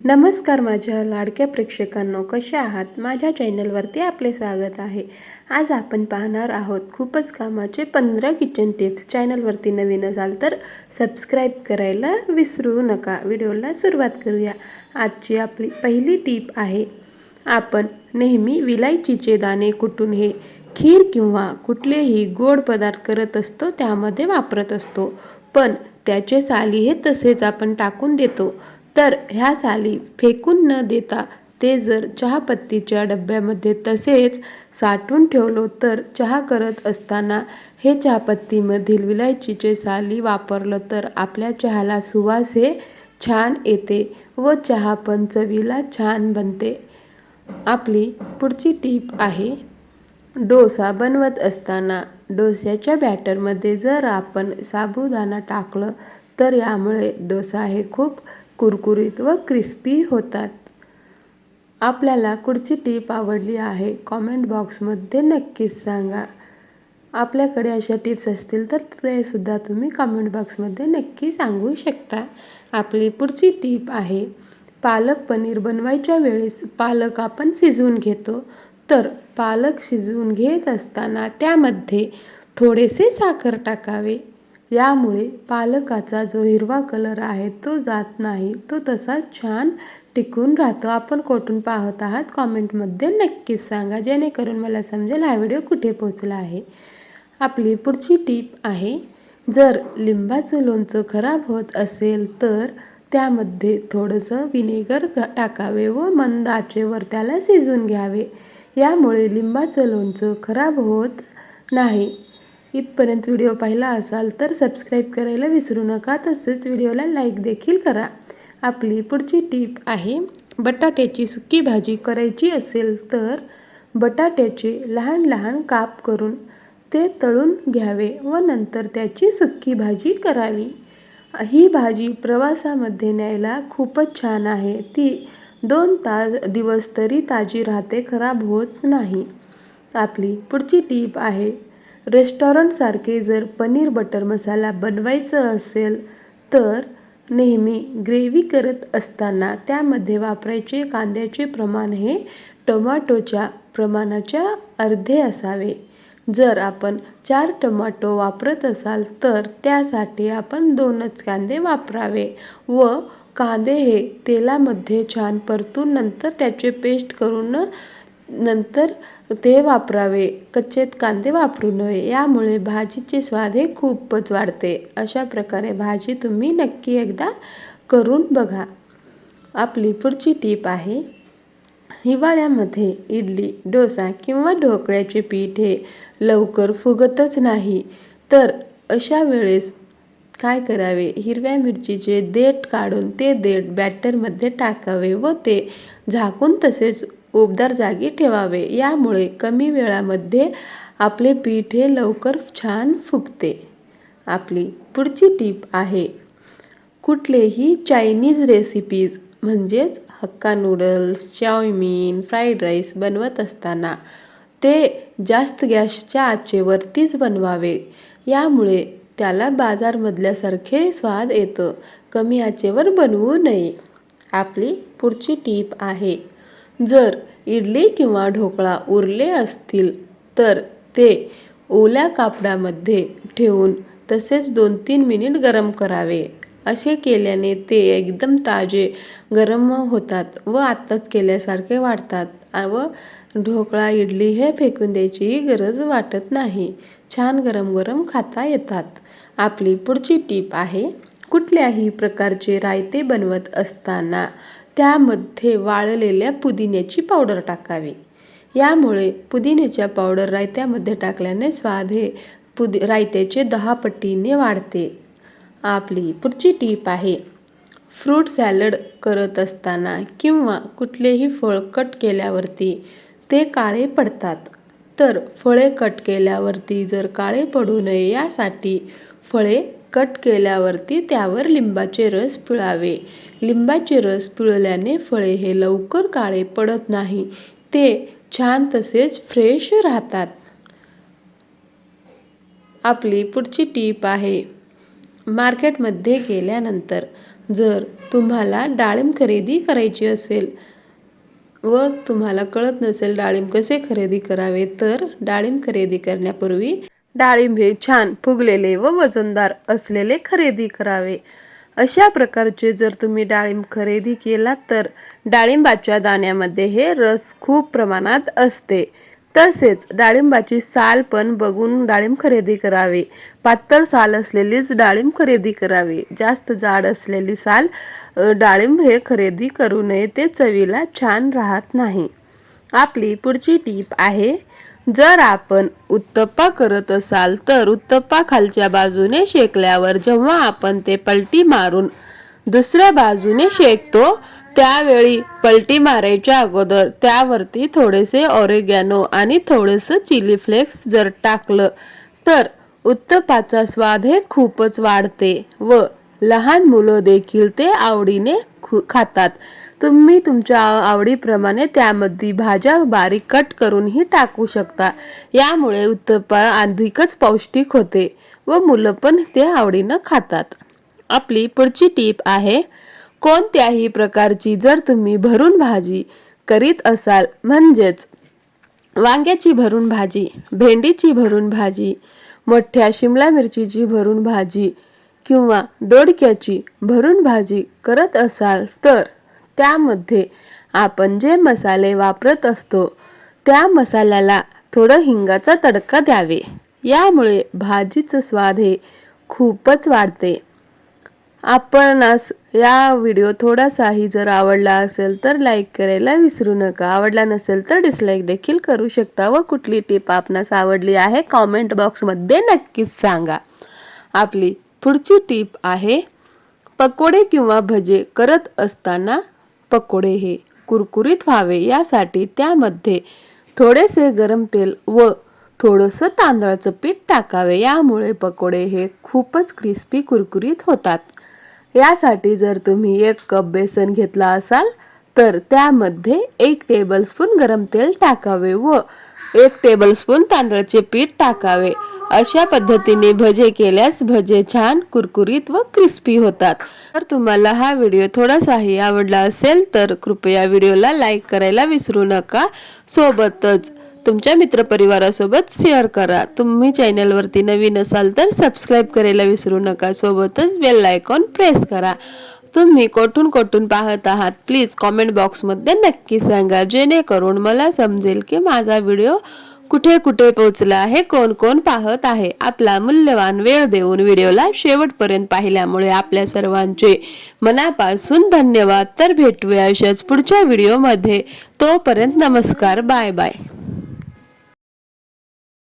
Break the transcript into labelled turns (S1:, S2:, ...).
S1: नमस्कार माझ्या लाडक्या प्रेक्षकांनो कसे आहात? माझ्या चॅनलवरती आपले स्वागत आहे. आज आपण पाहणार आहोत खूपच कामाचे पंधरा किचन टिप्स. चॅनलवरती नवीन असाल तर सबस्क्राईब करायला विसरू नका. व्हिडिओला सुरुवात करूया. आजची आपली पहिली टीप आहे आपण नेहमी विलायचीचे दाणे कुटून हे खीर किंवा कुठलेही गोड पदार्थ करत असतो त्यामध्ये वापरत असतो. पण त्याचे साली हे तसेच आपण टाकून देतो. तर ह्या साली फेकून न देता ते जर चहापत्तीच्या डब्यामध्ये तसेच साठवून ठेवलो तर चहा करत असताना हे चहापत्तीमधील विलायचीचे साली वापरलं तर आपल्या चहाला सुवास हे छान येते व चहा पण चवीला छान बनते. आपली पुढची टीप आहे डोसा बनवत असताना डोस्याच्या बॅटरमध्ये जर आपण साबुदाणा टाकलं तर यामुळे डोसा हे खूप कुरकुरीत व क्रिस्पी होतात. आपल्याला कुठची टीप आवडली आहे कॉमेंट बॉक्समध्ये नक्कीच सांगा. आपल्याकडे अशा टिप्स असतील तर ते सुद्धा तुम्ही कॉमेंट बॉक्समध्ये नक्की सांगू शकता. आपली पुढची टीप आहे पालक पनीर बनवायच्या वेळेस पालक आपण शिजवून घेतो. तर पालक शिजवून घेत असताना त्यामध्ये थोडेसे साखर टाकावे. यामुळे पालकाचा जो हिरवा कलर आहे तो जात नाही तो तसाच छान टिकून राहतो. आपण कोठून पाहत आहात कॉमेंटमध्ये नक्कीच सांगा जेणेकरून मला समजेल हा व्हिडिओ कुठे पोचला आहे. आपली पुढची टीप आहे जर लिंबाचं लोणचं खराब होत असेल तर त्यामध्ये थोडंसं विनेगर टाकावे व मंद आचेवर त्याला शिजून घ्यावे. यामुळे लिंबाचं लोणचं खराब होत नाही. इथपर्यंत व्हिडिओ पाहिला असाल तर सबस्क्राईब करायला विसरू नका. तसेच व्हिडिओला लाईक देखील करा. आपली पुढची टीप आहे बटाट्याची सुकी भाजी करायची असेल तर बटाट्याचे लहान लहान काप करून ते तळून घ्यावे व नंतर त्याची सुकी भाजी करावी. ही भाजी प्रवासामध्ये न्यायला खूपच छान आहे. ती दोन तास दिवस तरी ताजी राहते खराब होत नाही. आपली पुढची टीप आहे रेस्टॉरंटसारखे जर पनीर बटर मसाला बनवायचं असेल तर नेहमी ग्रेव्ही करत असताना त्यामध्ये वापरायचे कांद्याचे प्रमाण हे टोमॅटोच्या प्रमाणाच्या अर्धे असावे. जर आपण चार टोमॅटो वापरत असाल तर त्यासाठी आपण दोनच कांदे वापरावे व कांदे हे तेलामध्ये छान परतून नंतर त्याचे पेस्ट करून नंतर ते वापरावे. कच्चेत कांदे वापरू नये. यामुळे भाजीचे स्वाद हे खूपच वाढते. अशा प्रकारे भाजी तुम्ही नक्की एकदा करून बघा. आपली पुढची टीप आहे हिवाळ्यामध्ये इडली डोसा किंवा ढोकळ्याचे पीठ हे लवकर फुगतच नाही. तर अशा वेळेस काय करावे? हिरव्या मिरचीचे देठ काढून ते देठ बॅटरमध्ये टाकावे व ते झाकून तसेच उबदार जागी ठेवावे. यामुळे कमी वेळामध्ये आपले पीठ हे लवकर छान फुगते. आपली पुढची टीप आहे कुठलेही चायनीज रेसिपीज म्हणजेच hakka noodles chow mein fried rice बनवत असताना ते जास्त गॅसच्या आचेवरतीच बनवावे. यामुळे त्याला बाजारमधल्यासारखे स्वाद येतं. कमी आचेवर बनवू नये. आपली पुढची टीप आहे जर इडली किंवा ढोकळा उरले असतील तर ते ओल्या कापडामध्ये ठेवून तसेच दोन तीन मिनिट गरम करावे. असे केल्याने ते एकदम ताजे गरम होतात व आत्ताच केल्यासारखे वाटतात व ढोकळा इडली हे फेकून द्यायचीही गरज वाटत नाही. छान गरम गरम खाता येतात. आपली पुढची टीप आहे कुठल्याही प्रकारचे रायते बनवत असताना त्यामध्ये वाळलेल्या पुदिन्याची पावडर टाकावी. यामुळे पुदिन्याच्या पावडर रायत्यामध्ये टाकल्याने स्वाद हे पुदि रायत्याचे दहा पटीने वाढते. आपली पुढची टीप आहे फ्रूट सॅलड करत असताना किंवा कुठलेही फळ कट केल्यावरती ते काळे पडतात. तर फळे कट केल्यावरती जर काळे पडू नये यासाठी फळे कट केल्यावरती त्यावर लिंबाचे रस पिळावे लिंबाचे रस पिळल्याने फळे हे लवकर काळे पडत नाही. ते छान तसेच फ्रेश राहतात. आपली पुढची टीप आहे. मार्केटमध्ये गेल्यानंतर जर तुम्हाला डाळिंब खरेदी करायची असेल व तुम्हाला कळत नसेल डाळिंब कसे खरेदी करावे तर डाळिंब खरेदी करण्यापूर्वी डाळिंब हे छान फुगलेले व वजनदार असलेले खरेदी करावे. अशा प्रकारचे जर तुम्ही डाळिंब खरेदी केलात तर डाळिंबाच्या दाण्यामध्ये हे रस खूप प्रमाणात असते. तसेच डाळिंबाची साल पण बघून डाळिंब खरेदी करावी. पातळ साल असलेलीच डाळिंब खरेदी करावी. जास्त जाड असलेली साल डाळिंब हे खरेदी करू नये ते चवीला छान राहत नाही. आपली पुढची टीप आहे जर आपण उत्तप्पा करत असाल तर उत्तप्पा खालच्या बाजूने शेकल्यावर जेव्हा आपण ते पलटी मारून दुसऱ्या बाजूने शेकतो त्यावेळी पलटी मारायच्या अगोदर त्यावरती थोडेसे ऑरेगॅनो आणि थोडेसे चिली फ्लेक्स जर टाकलं तर उत्तपाचा स्वाद हे खूपच वाढते व लहान मुलं देखील ते आवडीने खु खातात. तुम्ही तुमच्या आवडीप्रमाणे त्यामध्ये भाज्या बारीक कट करूनही टाकू शकता. यामुळे उत्तप्पा अधिकच पौष्टिक होते व मुलं पण ते आवडीनं खातात. आपली पुढची टीप आहे कोणत्याही प्रकारची जर तुम्ही भरून भाजी करीत असाल म्हणजेच वांग्याची भरून भाजी भेंडीची भरून भाजी मोठ्या शिमला मिरचीची भरून भाजी किंवा दोडक्याची भरून भाजी करत असाल तर त्यामध्ये आपण जे मसाले वापरत असतो त्या मसाल्याला थोडं हिंगाचा तडका द्यावे. यामुळे भाजीचं स्वाद हे खूपच वाढते. आपणास या व्हिडिओ थोडासाही जर आवडला असेल तर लाईक करायला विसरू नका. आवडला नसेल तर डिसलाईक देखील करू शकता व कुठली टिप आपणास आवडली आहे कॉमेंट बॉक्समध्ये नक्कीच सांगा. आपली पुढची टीप आहे पकोडे किंवा भजे करत असताना पकोडे हे कुरकुरीत व्हावे यासाठी त्यामध्ये थोडेसे गरम तेल व थोडंसं तांदळाचं पीठ टाकावे. यामुळे पकोडे हे खूपच क्रिस्पी कुरकुरीत होतात. यासाठी जर तुम्ही एक कप बेसन घेतला असाल तर त्यामध्ये एक टेबलस्पून गरम तेल टाकावे व एक टेबलस्पून तांदळाचे पीठ टाकावे. अशा पद्धतीने भजे केल्यास भजे छान कुरकुरीत व क्रिस्पी होतात. तर तुम्हाला हा व्हिडिओ थोडासाही आवडला असेल तर कृपया व्हिडिओला लाईक करायला विसरू नका. सोबतच तुमच्या मित्रपरिवारासोबत शेअर करा. तुम्ही चॅनलवरती नवीन असाल तर सबस्क्राईब करायला विसरू नका. सोबतच बेल आयकॉन प्रेस करा. तुम्ही कोठून कोठून पाहत आहात प्लीज कॉमेंट बॉक्समध्ये नक्की सांगा. जेणेकरून मला समजेल की माझा व्हिडिओ कुठे कुठे पोहोचला आहे कोण कोण पाहत आहे आपला मूल्यवान वेळ देऊन व्हिडिओला शेवटपर्यंत पाहिल्यामुळे आपल्या सर्वांचे मनापासून धन्यवाद. तर भेटूया अशाच पुढच्या व्हिडिओमध्ये. तोपर्यंत नमस्कार बाय बाय.